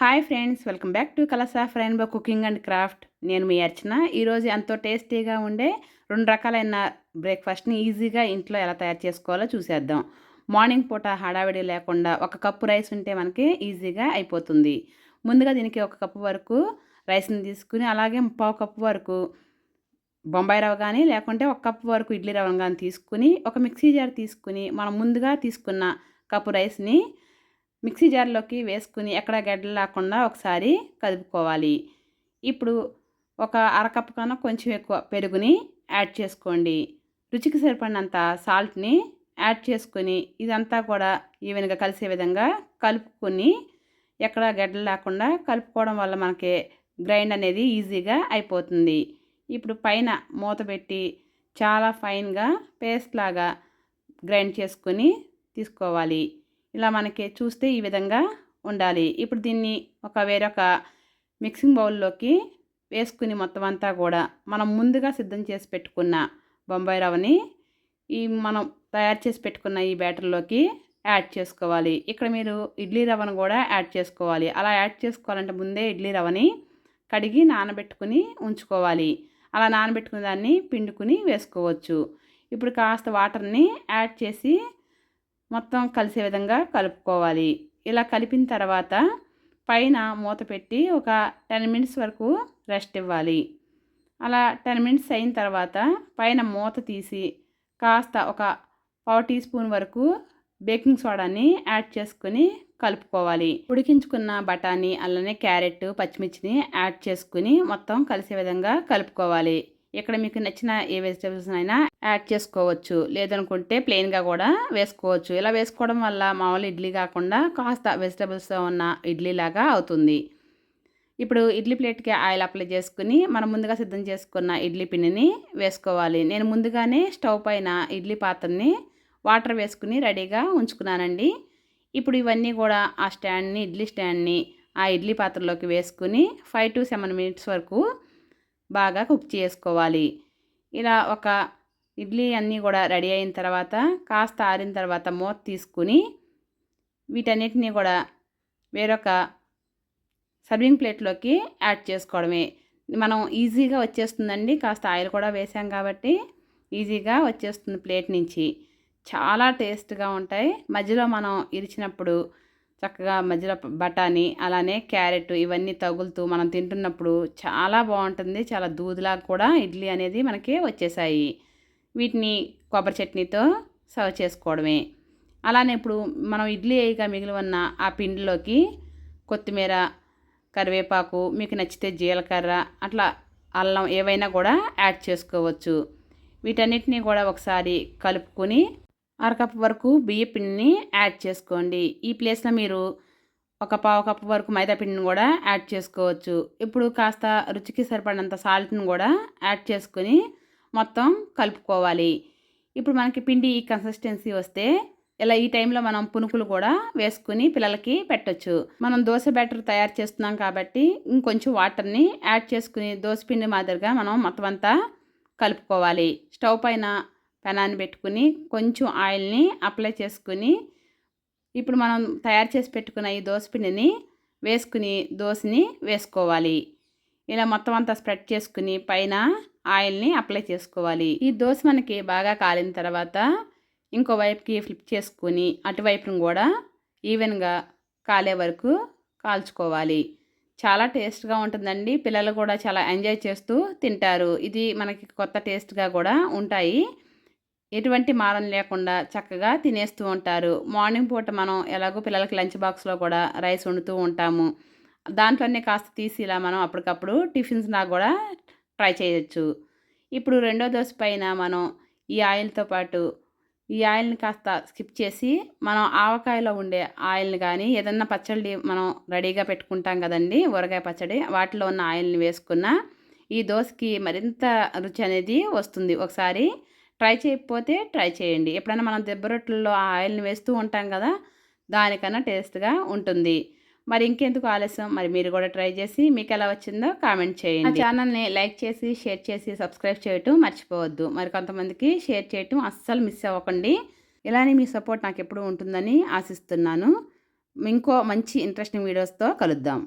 Hi friends welcome back to colours of rainbow cooking and craft. నేను మీ అర్చన. ఈరోజు ఎంతో టేస్టీగా ఉండే రెండు రకాలైన బ్రేక్ఫాస్ట్ని ఈజీగా ఇంట్లో ఎలా తయారు చేసుకోవాలో చూసేద్దాం. మార్నింగ్ పూట హడావిడి లేకుండా ఒక కప్పు రైస్ ఉంటే మనకి ఈజీగా అయిపోతుంది. ముందుగా దీనికి ఒక కప్పు వరకు రైస్ని తీసుకుని అలాగే పావు కప్పు వరకు బొంబాయి రవ్వ కానీ లేకుంటే ఒక కప్పు వరకు ఇడ్లీ రవ్వ కానీ తీసుకుని ఒక మిక్సీ జార్ తీసుకుని మనం ముందుగా తీసుకున్న కప్పు రైస్ని మిక్సీ జార్లోకి వేసుకుని ఎక్కడ గడ్డలు లేకుండా ఒకసారి కదుపుకోవాలి. ఇప్పుడు ఒక అరకప్పు కన్నా కొంచెం ఎక్కువ పెరుగుని యాడ్ చేసుకోండి. రుచికి సరిపడినంత సాల్ట్ని యాడ్ చేసుకొని ఇదంతా కూడా ఈవెన్గా కలిసే విధంగా కలుపుకొని ఎక్కడ గడ్డలు లేకుండా కలుపుకోవడం వల్ల మనకి గ్రైండ్ అనేది ఈజీగా అయిపోతుంది. ఇప్పుడు పైన మూత పెట్టి చాలా ఫైన్గా పేస్ట్ లాగా గ్రైండ్ చేసుకొని తీసుకోవాలి. ఇలా మనకి చూస్తే ఈ విధంగా ఉండాలి. ఇప్పుడు దీన్ని ఒక వేరొక మిక్సింగ్ బౌల్లోకి వేసుకుని మొత్తం అంతా కూడా మనం ముందుగా సిద్ధం చేసి పెట్టుకున్న బొంబాయి రవ్వని ఈ మనం తయారు చేసి పెట్టుకున్న ఈ బ్యాటర్లోకి యాడ్ చేసుకోవాలి. ఇక్కడ మీరు ఇడ్లీ రవ్వను కూడా యాడ్ చేసుకోవాలి. అలా యాడ్ చేసుకోవాలంటే ముందే ఇడ్లీ రవ్వని కడిగి నానబెట్టుకుని ఉంచుకోవాలి. అలా నానబెట్టుకున్న దాన్ని పిండుకుని వేసుకోవచ్చు. ఇప్పుడు కాస్త వాటర్ని యాడ్ చేసి మొత్తం కలిసే విధంగా కలుపుకోవాలి. ఇలా కలిపిన తర్వాత పైన మూత పెట్టి ఒక టెన్ మినిట్స్ వరకు రెస్ట్ ఇవ్వాలి. అలా టెన్ మినిట్స్ అయిన తర్వాత పైన మూత తీసి కాస్త ఒక పావు టీ స్పూన్ వరకు బేకింగ్ సోడాని యాడ్ చేసుకుని కలుపుకోవాలి. ఉడికించుకున్న బఠానీ అలానే క్యారెట్ పచ్చిమిర్చిని యాడ్ చేసుకుని మొత్తం కలిసే విధంగా కలుపుకోవాలి. ఇక్కడ మీకు నచ్చిన ఏ వెజిటేబుల్స్ అయినా యాడ్ చేసుకోవచ్చు. లేదనుకుంటే ప్లెయిన్గా కూడా వేసుకోవచ్చు. ఇలా వేసుకోవడం వల్ల మామూలు ఇడ్లీ కాకుండా కాస్త వెజిటేబుల్స్తో ఉన్న ఇడ్లీ లాగా అవుతుంది. ఇప్పుడు ఇడ్లీ ప్లేట్కి ఆయిల్ అప్లై చేసుకుని మనం ముందుగా సిద్ధం చేసుకున్న ఇడ్లీ పిండిని వేసుకోవాలి. నేను ముందుగానే స్టవ్ పైన ఇడ్లీ పాత్రని వాటర్ వేసుకుని రెడీగా ఉంచుకున్నానండి. ఇప్పుడు ఇవన్నీ కూడా ఆ స్టాండ్ని ఇడ్లీ స్టాండ్ని ఆ ఇడ్లీ పాత్రలోకి వేసుకుని ఫైవ్ టు సెవెన్ మినిట్స్ వరకు బాగా కుక్ చేసుకోవాలి. ఇలా ఒక ఇడ్లీ అన్నీ కూడా రెడీ అయిన తర్వాత కాస్త ఆరిన తర్వాత మూత తీసుకుని వీటన్నిటినీ కూడా వేరొక సర్వింగ్ ప్లేట్లోకి యాడ్ చేసుకోవడమే. మనం ఈజీగా వచ్చేస్తుందండి. కాస్త ఆయిల్ కూడా వేసాం కాబట్టి ఈజీగా వచ్చేస్తుంది ప్లేట్ నుంచి. చాలా టేస్ట్గా ఉంటాయి. మధ్యలో మనం ఇరిచినప్పుడు చక్కగా మధ్యలో బఠానీ అలానే క్యారెట్ ఇవన్నీ తగులుతూ మనం తింటున్నప్పుడు చాలా బాగుంటుంది చాలా దూదిలా కూడా ఇడ్లీ అనేది మనకి వచ్చేసాయి. వీటిని కొబ్బరి చట్నీతో సర్వ్ చేసుకోవడమే. అలానే ఇప్పుడు మనం ఇడ్లీ వేయగా మిగిలి ఉన్న ఆ పిండిలోకి కొత్తిమీర కరివేపాకు మీకు నచ్చితే జీలకర్ర అట్లా అల్లం ఏవైనా కూడా యాడ్ చేసుకోవచ్చు. వీటన్నిటిని కూడా ఒకసారి కలుపుకొని అరకప్పు వరకు బియ్య పిండిని యాడ్ చేసుకోండి. ఈ ప్లేస్లో మీరు ఒక పావు కప్పు వరకు మైదా పిండిని కూడా యాడ్ చేసుకోవచ్చు. ఇప్పుడు కాస్త రుచికి సరిపడినంత సాల్ట్ని కూడా యాడ్ చేసుకొని మొత్తం కలుపుకోవాలి. ఇప్పుడు మనకి పిండి ఈ కన్సిస్టెన్సీ వస్తే ఇలా ఈ టైంలో మనం పునుకులు కూడా వేసుకుని పిల్లలకి పెట్టచ్చు. మనం దోశ బ్యాటర్ తయారు చేస్తున్నాం కాబట్టి ఇంకొంచెం వాటర్ని యాడ్ చేసుకుని దోశ పిండి మాదిరిగా మనం మొత్తం అంతా కలుపుకోవాలి. స్టవ్ పైన పెనాన్ని పెట్టుకుని కొంచెం ఆయిల్ని అప్లై చేసుకుని ఇప్పుడు మనం తయారు చేసి పెట్టుకున్న ఈ పిండిని వేసుకుని దోశని వేసుకోవాలి. ఇలా మొత్తం అంతా స్ప్రెడ్ చేసుకుని పైన ఆయిల్ని అప్లై చేసుకోవాలి. ఈ దోశ మనకి బాగా కాలిన తర్వాత ఇంకో వైపుకి ఫ్లిప్ చేసుకుని అటువైపును కూడా ఈవెన్గా కాలే వరకు కాల్చుకోవాలి. చాలా టేస్ట్గా ఉంటుందండి. పిల్లలు కూడా చాలా ఎంజాయ్ చేస్తూ తింటారు. ఇది మనకి కొత్త టేస్ట్గా కూడా ఉంటాయి. ఎటువంటి మారం లేకుండా చక్కగా తినేస్తూ ఉంటారు. మార్నింగ్ పూట మనం ఎలాగో పిల్లలకి లంచ్ బాక్స్లో కూడా రైస్ వండుతూ ఉంటాము. దాంట్లోనే కాస్త తీసి ఇలా మనం అప్పటికప్పుడు టిఫిన్స్ నాకు కూడా ట్రై చేయొచ్చు. ఇప్పుడు రెండో దోశ పైన మనం ఈ ఆయిల్తో పాటు ఈ ఆయిల్ని కాస్త స్కిప్ చేసి మనం ఆవకాయలో ఉండే ఆయిల్ని కానీ ఏదన్నా పచ్చడి మనం రెడీగా పెట్టుకుంటాం కదండి ఊరగాయ పచ్చడి వాటిలో ఉన్న ఆయిల్ని వేసుకున్న ఈ దోశకి మరింత రుచి అనేది వస్తుంది. ఒకసారి ట్రై చేయకపోతే ట్రై చేయండి. ఎప్పుడైనా మనం దెబ్బ రొట్టెల్లో ఆ ఆయిల్ని వేస్తూ ఉంటాం కదా దానికన్నా టేస్ట్గా ఉంటుంది. మరి ఇంకెందుకు ఆలస్యం? మరి మీరు కూడా ట్రై చేసి మీకు ఎలా వచ్చిందో కామెంట్ చేయండి. ఛానల్ని లైక్ చేసి షేర్ చేసి సబ్స్క్రైబ్ చేయటం మర్చిపోవద్దు. మరి కొంతమందికి షేర్ చేయటం అస్సలు మిస్ అవ్వకండి. ఇలానే మీ సపోర్ట్ నాకు ఎప్పుడు ఉంటుందని ఆశిస్తున్నాను. ఇంకో మంచి ఇంట్రెస్టింగ్ వీడియోస్తో కలుద్దాం.